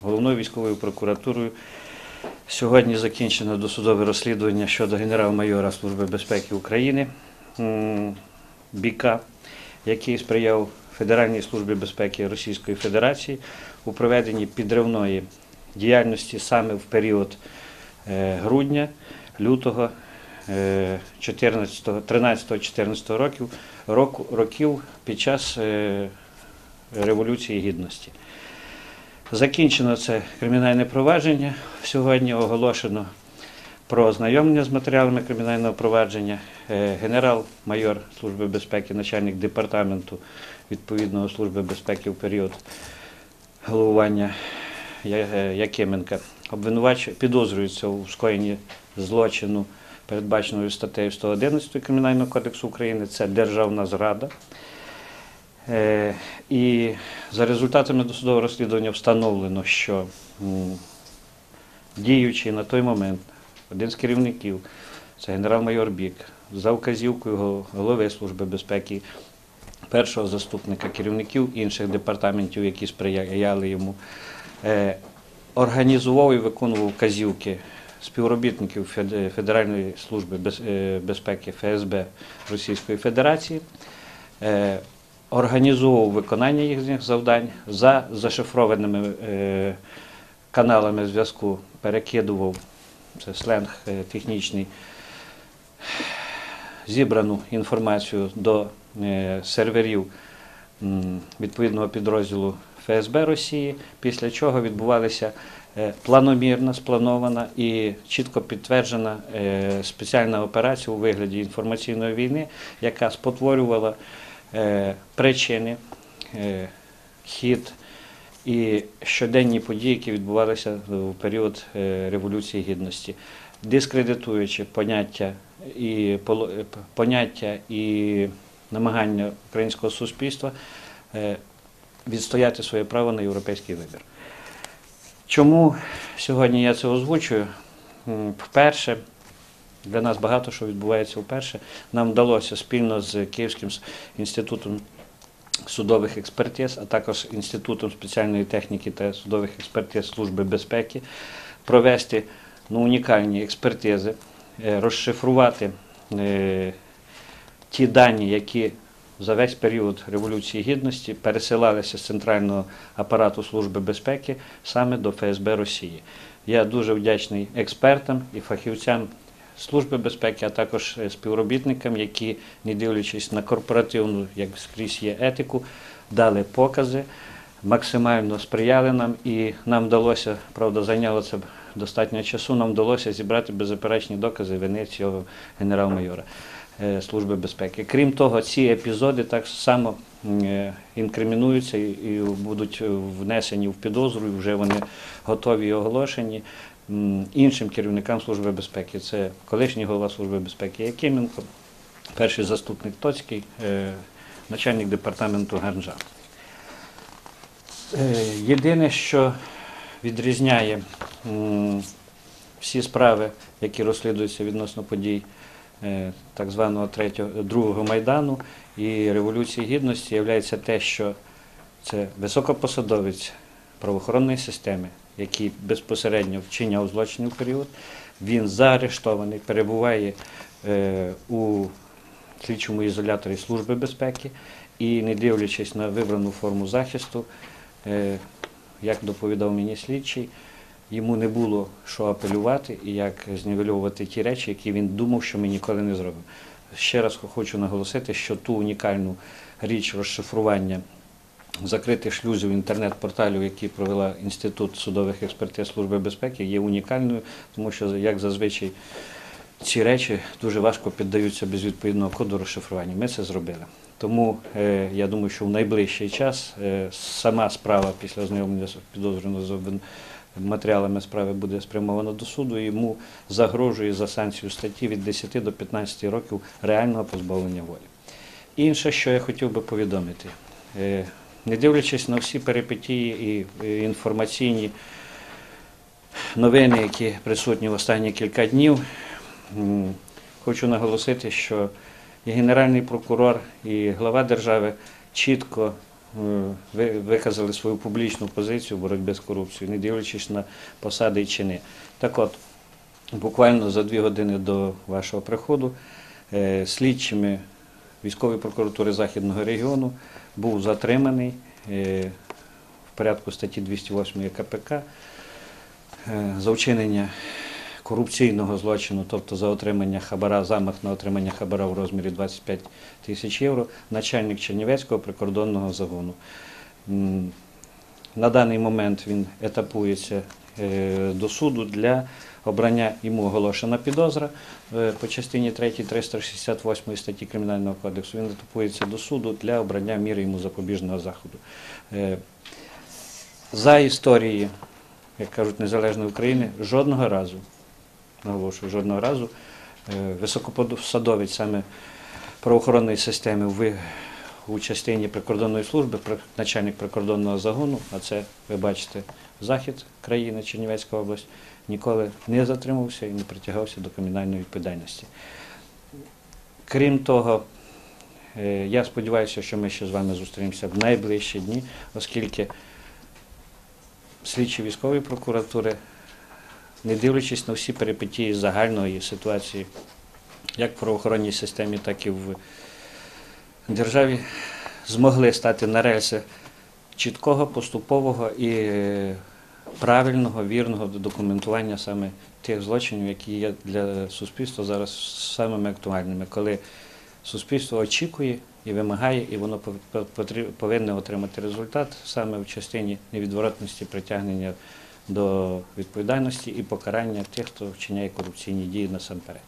Головною військовою прокуратурою сьогодні закінчено досудове розслідування щодо генерал-майора Служби безпеки України Біка, який сприяв Федеральній службі безпеки Російської Федерації у проведенні підривної діяльності саме в період е, грудня, лютого е, 13-14 років, років під час е, Революції Гідності. Закінчено це кримінальне провадження. Сьогодні оголошено про ознайомлення з матеріалами кримінального провадження. Е, Генерал-майор Служби безпеки, начальник департаменту відповідного Служби безпеки в період головування е, Якименка обвинувач підозрюється у скоєнні злочину, передбаченого статтею 111 Кримінального кодексу України. Це державна зрада. Е, І за результатами досудового розслідування встановлено, що діючий на той момент один з керівників, це генерал-майор Бік, за вказівкою голови Служби безпеки, першого заступника, керівників інших департаментів, які сприяли йому, е, організував і виконував вказівки співробітників Федеральної служби е, безпеки ФСБ Російської Федерації. Організовував виконання їхніх завдань за зашифрованими е, каналами зв'язку, перекидував це сленг е, технічний, зібрану інформацію до е, серверів відповідного підрозділу ФСБ Росії, після чого відбувалися планомірна, спланована і чітко підтверджена спеціальна операція у вигляді інформаційної війни, яка спотворювала причини, е, хід і щоденні події, які відбувалися в період е, Революції Гідності, дискредитуючи поняття і е, поняття і намагання українського суспільства е, відстояти своє право на європейський вибір. Чому сьогодні я це озвучую? Вперше для нас багато що відбувається вперше. Нам вдалося спільно з Київським інститутом судових експертиз, а також Інститутом спеціальної техніки та судових експертиз Служби безпеки провести ну, унікальні експертизи, е, розшифрувати е, ті дані, які за весь період Революції Гідності пересилалися з центрального апарату Служби безпеки саме до ФСБ Росії. Я дуже вдячний експертам і фахівцям Служби безпеки, а також е, співробітникам, які, не дивлячись на корпоративну, як скрізь є етику, дали покази, максимально сприяли нам, і нам вдалося, правда, зайняло це достатньо часу, нам вдалося зібрати беззаперечні докази вини цього генерал-майора е, Служби безпеки. Крім того, ці епізоди так само е, інкримінуються і- будуть внесені в підозру, і вже вони готові і оголошені іншим керівникам Служби безпеки. Це колишній голова Служби безпеки Якименко, перший заступник Тоцький, е, начальник департаменту Ганжа. Е, Єдине, що відрізняє всі справи, які розслідуються відносно подій е, так званого третього, другого майдану і Революції Гідності, є те, що це високопосадовець правоохоронної системи, який безпосередньо вчиняв злочинний період. Він заарештований, перебуває е, у слідчому ізоляторі Служби безпеки і, не дивлячись на вибрану форму захисту, е, як доповідав мені слідчий, йому не було що апелювати і як знівельовувати ті речі, які він думав, що ми ніколи не зробимо. Ще раз хочу наголосити, що ту унікальну річ розшифрування закритих шлюзів інтернет-порталів, які провела Інститут судових експертиз Служби безпеки, є унікальною, тому що, як зазвичай, ці речі дуже важко піддаються без відповідного коду розшифрування. Ми це зробили. Тому е, я думаю, що в найближчий час е, сама справа після ознайомлення підозрюваного з матеріалами справи буде спрямована до суду. і Йому загрожує за санкцію статті від 10 до 15 років реального позбавлення волі. Інше, що я хотів би повідомити, е, не дивлячись на всі перипетії і е, інформаційні новини, які присутні в останні кілька днів, хочу наголосити, що і Генеральний прокурор, і глава держави чітко ви- виказали свою публічну позицію в боротьбі з корупцією, не дивлячись на посади і чини. Так от, буквально за дві години до вашого приходу е, слідчими військової прокуратури Західного регіону був затриманий е, в порядку статті 208 КПК е, за вчинення корупційного злочину, тобто за отримання хабара, замах на отримання хабара в розмірі 25 тисяч євро, начальник Чернівецького прикордонного загону. На даний момент він етапується е, до суду для обрання йому оголошена підозра е, по частині 3 368 статті Кримінального кодексу. Він етапується до суду для обрання міри йому запобіжного заходу. Е, За історії, як кажуть, незалежної України, жодного разу, наголошую, жодного разу е, високопосадовець саме правоохоронної системи в, у частині прикордонної служби, начальник прикордонного загону, а це ви бачите захід країни, Чернівецька область, ніколи не затримувався і не притягався до кримінальної відповідальності. Крім того, е, я сподіваюся, що ми ще з вами зустрінемося в найближчі дні, оскільки слідчі військової прокуратури, не дивлячись на всі перипетії загальної ситуації, як в правоохоронній системі, так і в державі, змогли стати на рельси чіткого, поступового і е, правильного, вірного документування саме тих злочинів, які є для суспільства зараз самими актуальними, коли суспільство очікує і вимагає, і воно пов- повинне отримати результат саме в частині невідворотності притягнення до відповідальності і покарання тих, хто вчиняє корупційні дії насамперед.